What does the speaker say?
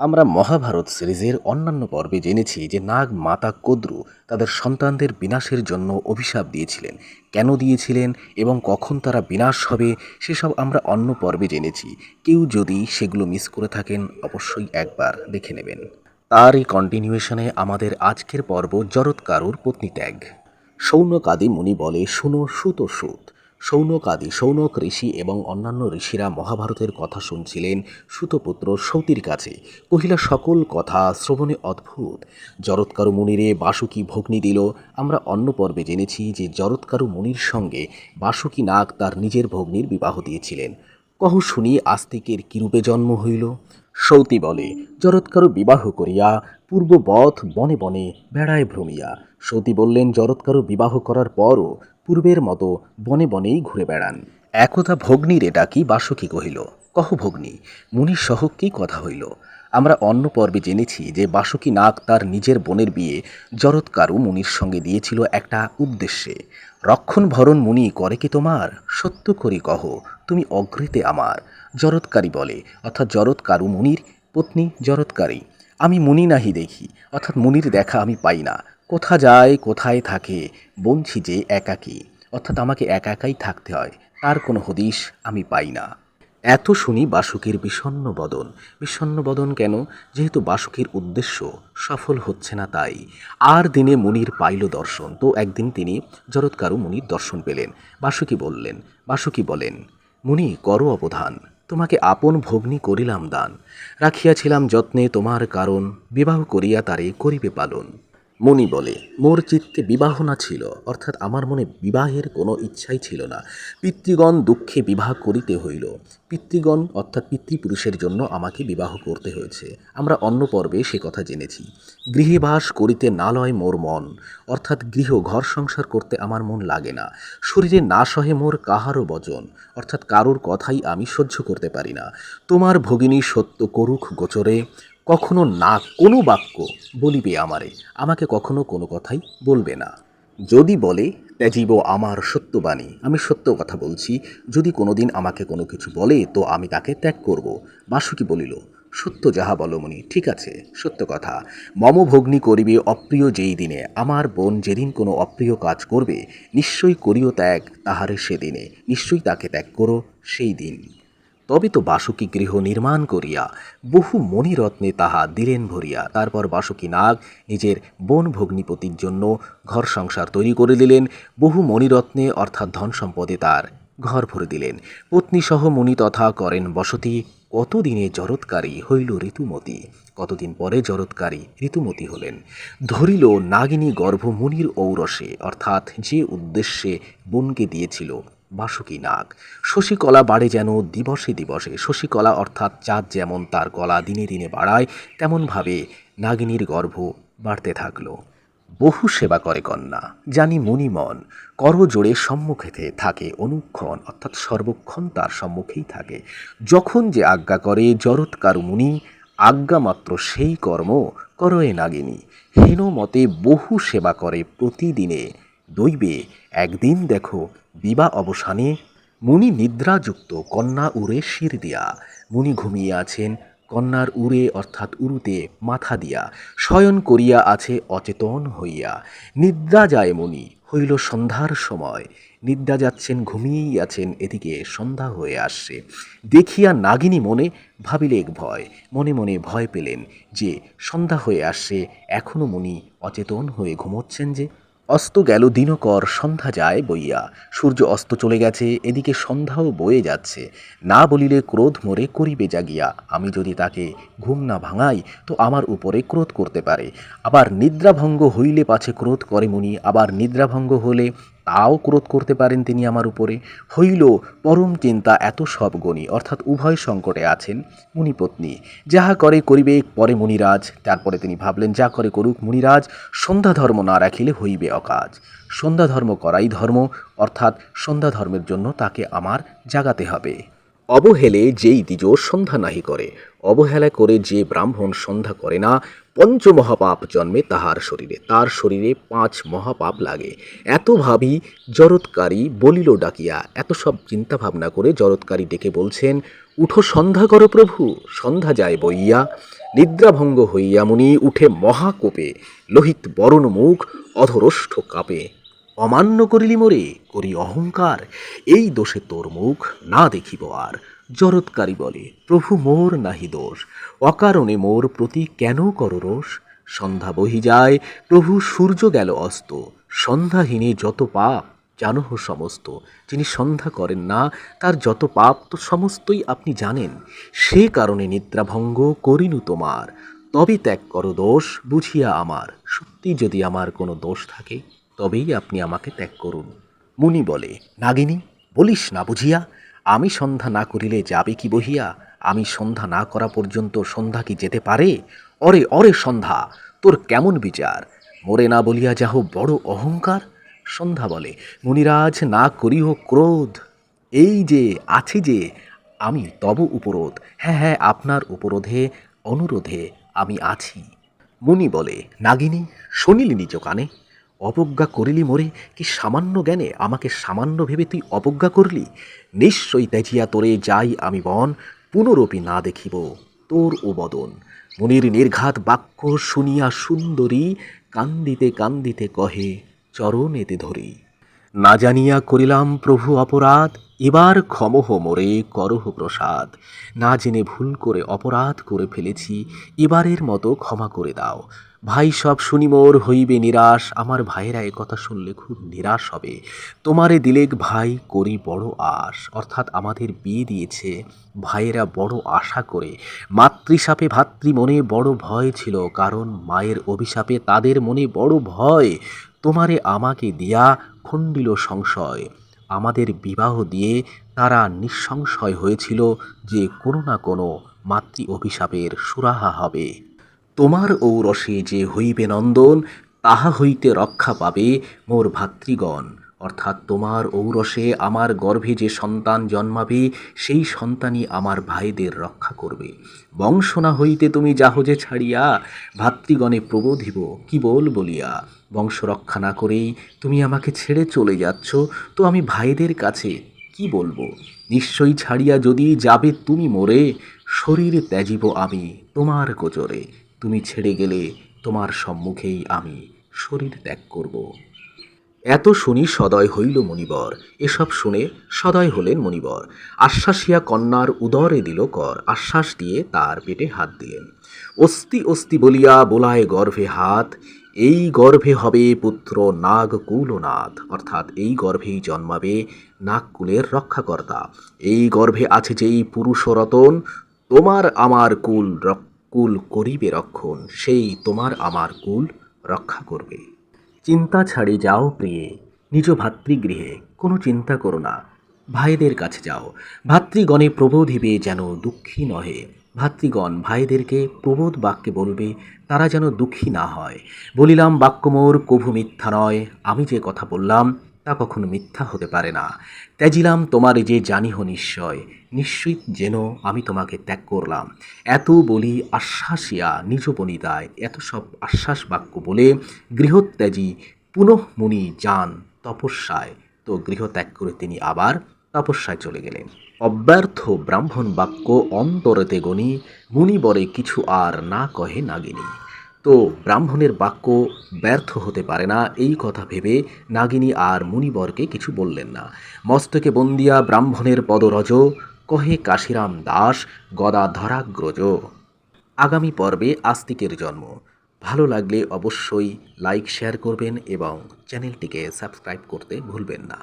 আমরা মহাভারত সিরিজের অন্যান্য পর্বে জেনেছি যে নাগ মাতা কদ্রু তাদের সন্তানদের বিনাশের জন্য অভিশাপ দিয়েছিলেন। কেন দিয়েছিলেন এবং কখন তারা বিনাশ হবে, সেসব আমরা অন্য পর্বে জেনেছি। কেউ যদি সেগুলো মিস করে থাকেন, অবশ্যই একবার দেখে নেবেন। তারই কন্টিনিউয়েশনে আমাদের আজকের পর্ব জরৎকারুর পত্নী ত্যাগ। সৌনকাদি মুনি বলে, শুনো সুত সুত সৌনকাদি সৌনক ঋষি এবং অন্যান্য ঋষিরা মহাভারতের কথা শুনছিলেন সুতপুত্র সৌতির কাছে। কহিলা, সকল কথা শ্রবণে অদ্ভুত। জরৎকারু মুনিরে বাসুকি ভগ্নি দিল। আমরা অন্য পর্বে জেনেছি যে জরৎকারু মুনির সঙ্গে বাসুকি নাগ তার নিজের ভগ্নির বিবাহ দিয়েছিলেন। কহ শুনি, আস্তিকের কিরূপে জন্ম হইল? সৌতি বলে জরৎকারু বিবাহ করিয়া পূর্ববৎ বনে বনে বেড়ায় ভ্রমিয়া। সতী বললেন জরৎকারু বিবাহ করার পরও পূর্বের মতো বনে বনেই ঘুরে বেড়ান। একথা ভগ্নীরে ডাকি বাসুকি কহিল। কহ ভগ্নী, মুনির সহ কি কথা হইল? আমরা অন্য পর্বে জেনেছি যে বাসুকি নাগ তার নিজের বোনের বিয়ে জরৎকারু মুনির সঙ্গে দিয়েছিল একটা উদ্দেশ্যে। রক্ষণ ভরণ মুনি করে কি তোমার? সত্য করি কহ, তুমি অগ্রিতে আমার। জরৎকারী বলে, অর্থাৎ জরৎকারু মুনির পত্নী জরৎকারী আমি মুনি নাহি দেখি, অর্থাৎ মুনির দেখা আমি পাই না। কোথা যায়, কোথায় থাকে বলছি যে একাকী। অর্থাৎ আমাকে একাকাই থাকতে হয়, তার কোনো হদিশ আমি পাই না। এত শুনি বাসুকের বিষণ্ণ বদন। বিষণ্ণ বদন কেন? যেহেতু বাসুকের উদ্দেশ্য সফল হচ্ছে না তাই। আর দিনে মুনির পাইল দর্শন। তো একদিন তিনি জরৎকারু মুনির দর্শন পেলেন। বাসুকি বললেন, বাসুকি বলেন, মুনি করো অবধান। তোমাকে আপন ভগ্নি করিলাম দান। রাখিয়াছিলাম যত্নে তোমার কারণ। বিবাহ করিয়া তারে করিবে পালন। মণি বলে, মোর চিত্তে বিবাহ না ছিল, অর্থাৎ আমার মনে বিবাহের কোনো ইচ্ছাই ছিল না। পিতৃগণ দুঃখে বিবাহ করিতে হইল। পিতৃগণ, অর্থাৎ পিতৃপুরুষের জন্য আমাকে বিবাহ করতে হয়েছে। আমরা অন্য পর্বে সে কথা জেনেছি। গৃহে বাস করিতে না লয় মোর মন, অর্থাৎ গৃহ ঘর সংসার করতে আমার মন লাগে না। শরীরে না সহে মোর কাহারও বচন, অর্থাৎ কারোর কথাই আমি সহ্য করতে পারি না। তোমার ভগিনী সত্য করুক গোচরে কখনো না কোনো বাক্য বলিবে আমারে, আমাকে কখনো কোনো কথাই বলবে না। যদি বলে, ত্যাজিব আমার সত্যবাণী আমি সত্য কথা বলছি। যদি কোনোদিন আমাকে কোনো কিছু বলে, তো আমি তাকে ত্যাগ করব। বাসুকি বলিল, সত্য যাহা বলমনি ঠিক আছে, সত্য কথা। মম ভগ্নি করিবে অপ্রিয় যেই দিনে, আমার বোন যেদিন কোনো অপ্রিয় কাজ করবে নিশ্চয়ই করিও ত্যাগ তাহারে সেদিনে নিশ্চয়ই তাকে ত্যাগ করো সেই দিন। তবে তো বাসুকি গৃহ নির্মাণ করিয়া বহু মণিরত্নে তাহা দিলেন ভরিয়া। তারপর বাসুকি নাগ নিজের বন ভগ্নিপতির জন্য ঘর সংসার তৈরি করে দিলেন, বহু মণিরত্নে অর্থাৎ ধন সম্পদে তার ঘর ভরে দিলেন। পত্নীসহ মণি তথা করেন বসতি, কতদিনে জরৎকারী হইল ঋতুমতি, কতদিন পরে জরৎকারী ঋতুমতি হলেন। ধরিল নাগিনী গর্ভ মুনির ঔরসে, অর্থাৎ যে উদ্দেশ্যে বোনকে দিয়েছিল বাসুকি নাগ। শশীকলা বাড়ে যেন দিবসে দিবসে, শশীকলা অর্থাৎ চাঁদ যেমন তার গলা দিনে দিনে বাড়ায়, তেমনভাবে নাগিনীর গর্ভ বাড়তে থাকল। বহু সেবা করে কন্যা, জানি মণিমন করজোড়ে সম্মুখেতে থাকে অনুক্ষণ, অর্থাৎ সর্বক্ষণ তার সম্মুখেই থাকে। যখন যে আজ্ঞা করে জরৎকার মুনি, আজ্ঞা মাত্র সেই কর্ম করয়ে নাগিনী। হেন মতে বহু সেবা করে প্রতিদিনে। দৈবে, একদিন দেখো বিবাহ অবসানে মুনি নিদ্রাযুক্ত কন্যা উড়ে শির দিয়া। মুনি ঘুমিয়ে আছেন, কন্যার উড়ে অর্থাৎ উরুতে মাথা দিয়া। শয়ন করিয়া আছে অচেতন হইয়া। নিদ্রা যায় মুনি, হইল সন্ধ্যার সময়। নিদ্রা যাচ্ছেন, ঘুমিয়েই আছেন, এদিকে সন্ধ্যা হয়ে আসছে। দেখিয়া নাগিনী মনে ভাবিলেক ভয়, মনে মনে ভয় পেলেন যে সন্ধ্যা হয়ে আসছে এখনও মুনি অচেতন হয়ে ঘুমোচ্ছেন যে। অস্ত গেল দিনকর, সন্ধ্যা যায় বইয়া। সূর্য অস্ত চলে গেছে, এদিকে সন্ধ্যাও বয়ে যাচ্ছে। না বলিলে ক্রোধ মরে করিবে জাগিয়া। আমি যদি তাকে ঘুম না ভাঙাই, তো আমার উপরে ক্রোধ করতে পারে। আবার নিদ্রাভঙ্গ হইলে পাছে ক্রোধ করে মুনি, আবার নিদ্রাভঙ্গ হলে তাও ক্রোধ করতে পারেন তিনি আমার উপরে। হইল, পরম চিন্তা এত সব গণী, অর্থাৎ উভয় সংকটে আছেন মুনিপত্নী। যাহা করে করিবে পরে মুনিরাজ, তারপরে তিনি ভাবলেন, যা করে করুক মুনিরাজ, সন্ধ্যা ধর্ম না রাখিলে হইবে অকাজ। সন্ধ্যা ধর্ম করাই ধর্ম, অর্থাৎ সন্ধ্যা ধর্মের জন্য তাকে আমার জাগাতে হবে। অবহেলে যেই দ্বিজ সন্ধ্যা নাহি করে, অবহেলা করে যে ব্রাহ্মণ সন্ধ্যা করে না পঞ্চ মহাপাপ জন্মে তাহার শরীরে, তার শরীরে পাঁচ মহাপাপ লাগে। এত ভাবি জরৎকারী বলিল ডাকিয়া, এত সব চিন্তা ভাবনা করে জরৎকারী ডেকে বলছেন, উঠো সন্ধ্যা করো প্রভু, সন্ধ্যা যায় বইয়া। নিদ্রাভঙ্গ হইয়া মুনি উঠে মহাকোপে, লোহিত বরণ মুখ অধরষ্ঠ কাপে। অমান্য করিলি মোরে, করি অহংকার। এই দোষে তোর মুখ না দেখিব আর। জরৎকারী বলে, প্রভু মোর নাহি দোষ। অকারণে মোর প্রতি কেন কর রোষ? সন্ধ্যা বহি যায়, প্রভু সূর্য গেল অস্ত। সন্ধ্যাহীনে যত পাপ, জানহ সমস্ত। যিনি সন্ধ্যা করেন না, তার যত পাপ তো সমস্তই আপনি জানেন। সে কারণে নিদ্রাভঙ্গ করিনু তোমার। তবে ত্যাগ করো দোষ, বুঝিয়া আমার। সত্যি যদি আমার কোনো দোষ থাকে। তবেই আপনি আমাকে ত্যাগ করুন। মুনি বলে, নাগিনী, বলিস না বুঝিয়া, আমি সন্ধ্যা না করিলে যাবে কি বহিয়া? আমি সন্ধ্যা না করা পর্যন্ত সন্ধ্যা কি যেতে পারে? অরে অরে সন্ধ্যা, তোর কেমন বিচার? মোরে না বলিয়া যাহ বড় অহংকার? সন্ধ্যা বলে, মুনিরাজ, না করিহ ক্রোধ। এই যে, আছে যে, আমি তব উপরোধ। হ্যাঁ হ্যাঁ আপনার উপরোধে, অনুরোধে আমি আছি। মুনি বলে, নাগিনী, শুনিলি নিজ কানে? অবজ্ঞা করিলি মোরে, কি সামান্য জ্ঞানে আমাকে সামান্য ভেবে তুই অবজ্ঞা করলি? নিশ্চয়ই তেজিয়া তোরে যাই আমি বন, পুনরপি না দেখিব তোর ও বদন। মুনির নির্ঘাত বাক্য শুনিয়া সুন্দরী কান্দিতে কান্দিতে কহে, চরণেতে ধরি। না জানিয়া করিলাম প্রভু অপরাধ, এবার ক্ষমহ মোরে করহ প্রসাদ। না জেনে ভুল করে অপরাধ করে ফেলেছি, এবারের মতো ক্ষমা করে দাও। ভাই, সব শুনি মোর হইবে নিরাশ। আমার ভাইয়েরা কথা শুনলে খুব নিরাশ হবে। তোমারে দিলেক ভাই করি বড় আশ। অর্থাৎ আমাদের বিয়ে দিয়েছে ভাইয়েরা বড় আশা করে। মাতৃশাপে ভাতৃ মনে বড় ভয় ছিল, কারণ মায়ের অভিশাপে তাদের মনে বড় ভয়। তোমারে আমাকে দিয়া খণ্ডিল সংশয়। আমাদের বিবাহ দিয়ে তারা নিঃসংশয় হয়েছিল যে কোনো না কোনো মাতৃ অভিশাপের সুরাহা হবে। তোমার ঔরসে যে হইবে নন্দন, তাহা হইতে রক্ষা পাবে মোর ভাতৃগণ। অর্থাৎ তোমার ঔরসে আমার গর্ভে যে সন্তান জন্মাবে, সেই সন্তানই আমার ভাইদের রক্ষা করবে। বংশ না হইতে তুমি জাহজে ছাড়িয়া ভাতৃগণে প্রবোধিব, কি বল বলিয়া? বংশ রক্ষা না করেই তুমি আমাকে ছেড়ে চলে যাচ্ছ, তো আমি ভাইদের কাছে কি বলব? নিশ্চয়ই ছাড়িয়া যদি যাবে তুমি মোরে, শরীর ত্যাজিব আমি তোমার গোচরে। তুমি ছেড়ে গেলে তোমার সম্মুখেই আমি শরীর ত্যাগ করব। এত শুনি সদয় হইল মণিবর। এসব শুনে সদয় হলেন মণিবর। আশ্বাসিয়া কন্যার উদরে দিল কর। আশ্বাস দিয়ে তার পেটে হাত দিলেন। অস্তি অস্তি বলিয়া বোলায় গর্ভে হাত। এই গর্ভে হবে পুত্র নাগকুলনাথ। অর্থাৎ এই গর্ভেই জন্মাবে নাগকুলের রক্ষাকর্তা। এই গর্ভে আছে যেই পুরুষ রতন তোমার আমার কুল রক- কুল করিবে রক্ষণ, সেই তোমার আমার কুল রক্ষা করবে। চিন্তা ছাড়ি যাও প্রিয়ে, নিজ ভাতৃগৃহে কোনো চিন্তা করো না। ভাইদের কাছে যাও। ভাতৃগণে প্রবোধ প্রবোধিবে যেন দুঃখী নহে। ভাতৃগণ ভাইদেরকে প্রবোধ বাক্যে বলবে, তারা যেন দুঃখী না হয়। বলিলাম, বাক্য মোর কভু মিথ্যা নয়। আমি যে কথা বললাম তা কখনো মিথ্যা হতে পারে না। ত্যাজিলাম তোমার যে জানিহ নিশ্চয়, নিশ্চিত যেন আমি তোমাকে ত্যাগ করলাম। এত বলি আশ্বাসিয়া নিজ বনিতায়, এত সব আশ্বাস বাক্য বলে গৃহত্যাগী পুনঃ মুনি যান তপস্যায়। তো গৃহ ত্যাগ করে তিনি আবার তপস্যায় চলে গেলেন। অব্যর্থ ব্রাহ্মণ বাক্য অন্তরেতে গণি, মুনি বরে কিছু আর না কহে নাগিনী। তো ব্রাহ্মণের বাক্য ব্যর্থ হতে পারে না, এই কথা ভেবে নাগিনী আর মুনিবরকে কিছু বললেন না। মস্তকে বন্দিয়া ব্রাহ্মণের পদরজ, কহে কাশিরাম দাস, গদা ধরাগ্রজ। আগামী পর্বে আস্তিকের জন্ম। ভালো লাগলে অবশ্যই লাইক, শেয়ার করবেন এবং চ্যানেলটিকে সাবস্ক্রাইব করতে ভুলবেন না।